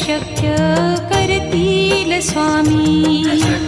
शक्य करतील स्वामी.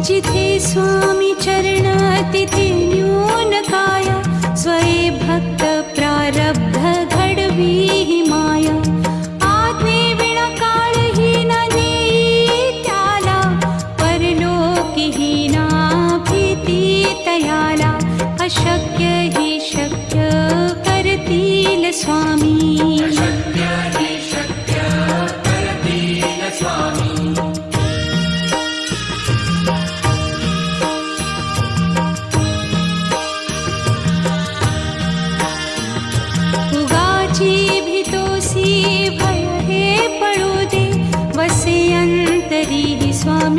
जिथे स्वामी चरण तिथे न्यून काया स्वये भक्त प्रारब्ध घडवी ही माया. आज्ञे विणा काळही नेई त्याला परलोकही ना भीती तयाला. अशक्य ही शक्य करतील स्वामी.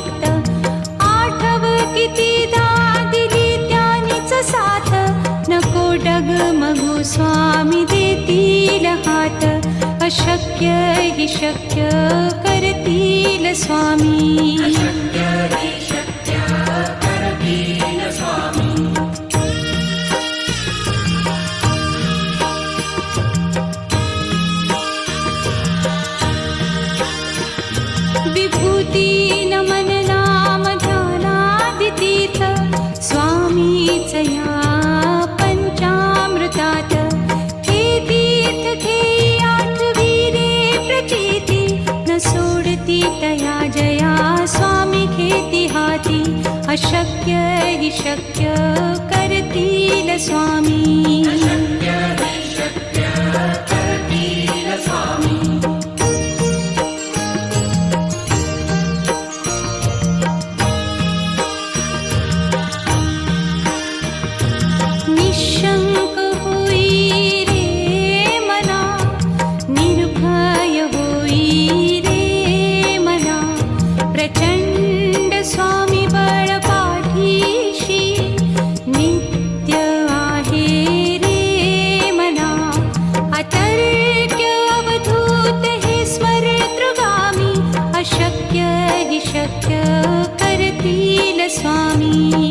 फक्त. आठव किती दा दिली त्यानीच साथ. नको डग मगू स्वामी देतील हात. अशक्य ही शक्य करतील स्वामी. सया पञ्चामृतात् खेतीथ खेयां वीरे प्रचेति न सोडति तया जया स्वामी खेतिहाति अशक्य विशक्य करति न स्वामी। स्वामी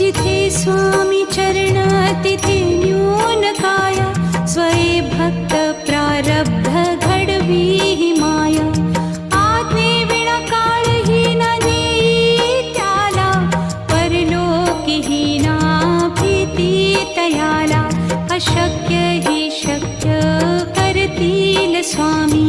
जिथे स्वामी चरणातिथिन्यूनकाय स्वये भक्त प्रारब्ध भक्तप्रारब्धघीहि माया। आत्मृणा नीत्या न परलोकिहीनाप्रति तयाला अशक्य हि शक्य करति न स्वामी।